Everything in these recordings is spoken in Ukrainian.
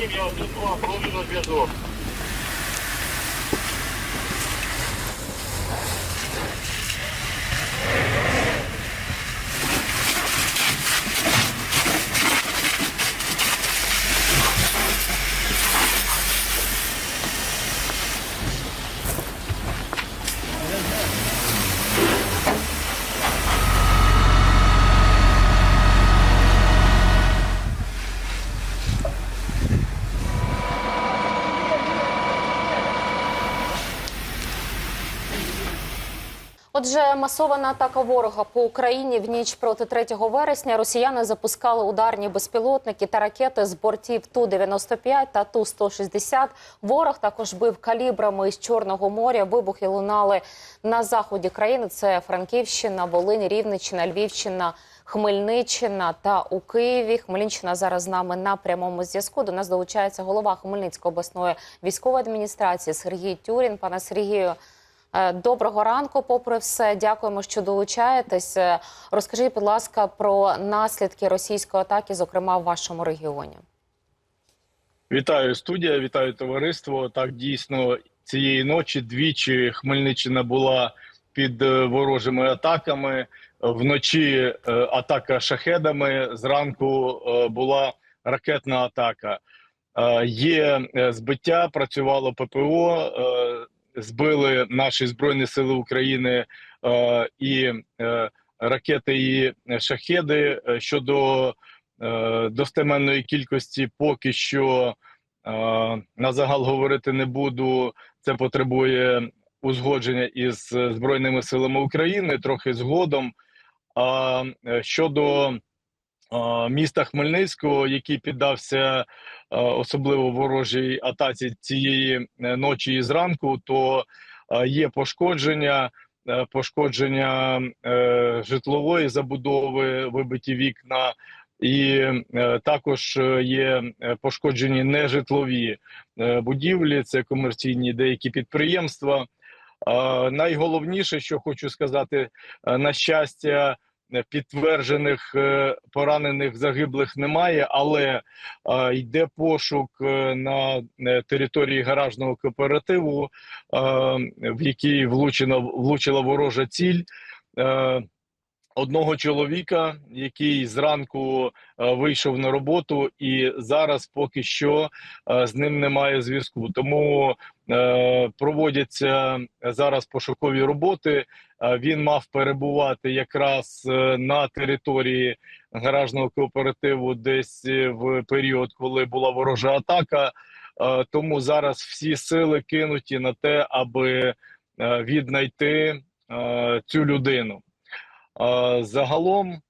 я тут вам проводжу на зв'язок. Отже, масована атака ворога по Україні в ніч проти 3 вересня. Росіяни запускали ударні безпілотники та ракети з бортів Ту-95 та Ту-160. Ворог також бив калібрами із Чорного моря. Вибухи лунали на заході країни. Це Франківщина, Волинь, Рівненщина, Львівщина. Хмельниччина та у Києві. Хмельниччина зараз з нами на прямому зв'язку. До нас долучається голова Хмельницької обласної військової адміністрації Сергій Тюрін. Пане Сергію, Доброго ранку, попри все, дякуємо, що долучаєтесь. Е, Розкажіть, будь ласка, про наслідки російської атаки, зокрема в вашому регіоні. Вітаю студія, вітаю товариство. Так дійсно цієї ночі двічі Хмельниччина була під е, ворожими атаками. Вночі е, атака шахедами. Зранку е, була ракетна атака. Е, Є е, збиття, працювало ППО. Збили наші збройні сили України е, і е, ракети і шахеди Е, щодо е, достеменної кількості поки що е, на загал говорити не буду. Це потребує узгодження із Збройними силами України трохи згодом. А е, щодо міста Хмельницького, який піддався особливо ворожій атаці цієї е, ночі і зранку, то є пошкодження. е, Пошкодження е, житлової забудови, вибиті вікна, і також є пошкоджені нежитлові будівлі, це комерційні деякі підприємства. Найголовніше, що хочу сказати, на щастя, підтверджених е, поранених загиблих немає, але е, йде пошук е, на території гаражного кооперативу, в який влучена влучила ворожа ціль. Одного чоловіка, який зранку е, вийшов на роботу, і зараз поки що е, з ним немає зв'язку. Тому е, проводяться зараз пошукові роботи. Він мав перебувати якраз на території гаражного кооперативу, десь в період, коли була ворожа атака. Тому зараз всі сили кинуті на те, аби віднайти цю людину. Загалом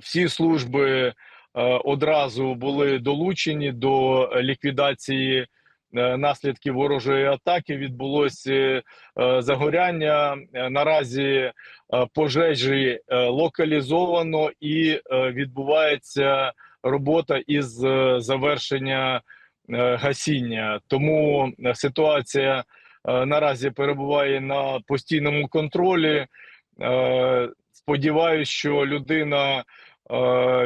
всі служби одразу були долучені до ліквідації е, наслідків ворожої атаки. Відбулося е, загоряння. Е, Наразі пожежі локалізовано і відбувається робота із завершення гасіння. Тому ситуація наразі перебуває на постійному контролі. Сподіваюсь, що людина е,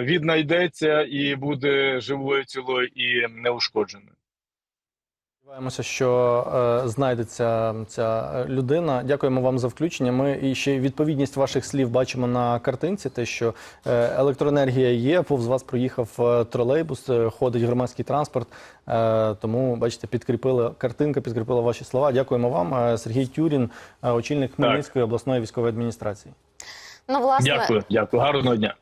віднайдеться і буде живою, цілою і неушкодженою. Сподіваємося, що е, знайдеться ця людина. Дякуємо вам за включення. Ми і ще відповідність ваших слів бачимо на картинці. Те, що е, електроенергія є, повз вас проїхав е, тролейбус, е, ходить громадський транспорт. Е, тому бачите, підкріпили картинка, підкріпила ваші слова. Дякуємо вам, Е, Сергій Тюрін, е, очільник Хмельницької обласної військової адміністрації. Ну, власне, Дякую, дякую, гарного дня.